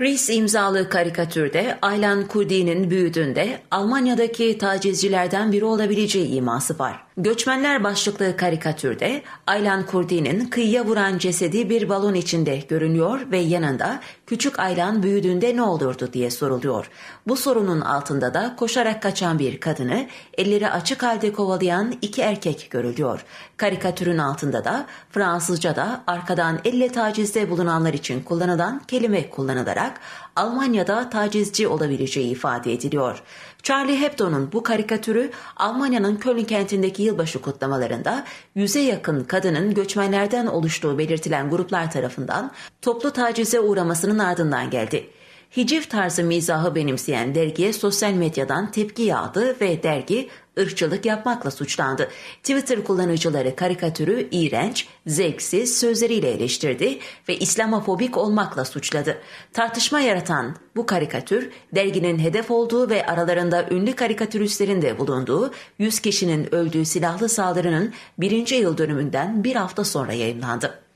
Reis imzalı karikatürde Aylan Kurdi'nin büyüdüğünde Almanya'daki tacizcilerden biri olabileceği iması var. Göçmenler başlıklı karikatürde Aylan Kurdi'nin kıyıya vuran cesedi bir balon içinde görünüyor ve yanında küçük Aylan büyüdüğünde ne olurdu diye soruluyor. Bu sorunun altında da koşarak kaçan bir kadını elleri açık halde kovalayan iki erkek görülüyor. Karikatürün altında da Fransızca'da arkadan elle tacizde bulunanlar için kullanılan kelime kullanılarak Almanya'da tacizci olabileceği ifade ediliyor. Charlie Hebdo'nun bu karikatürü Almanya'nın Köln kentindeki yılbaşı kutlamalarında yüze yakın kadının göçmenlerden oluştuğu belirtilen gruplar tarafından toplu tacize uğramasının ardından geldi. Hiciv tarzı mizahı benimseyen dergiye sosyal medyadan tepki yağdı ve dergi ırkçılık yapmakla suçlandı. Twitter kullanıcıları karikatürü iğrenç, zevksiz sözleriyle eleştirdi ve İslamofobik olmakla suçladı. Tartışma yaratan bu karikatür derginin hedef olduğu ve aralarında ünlü karikatüristlerin de bulunduğu 100 kişinin öldüğü silahlı saldırının birinci yıl dönümünden bir hafta sonra yayınlandı.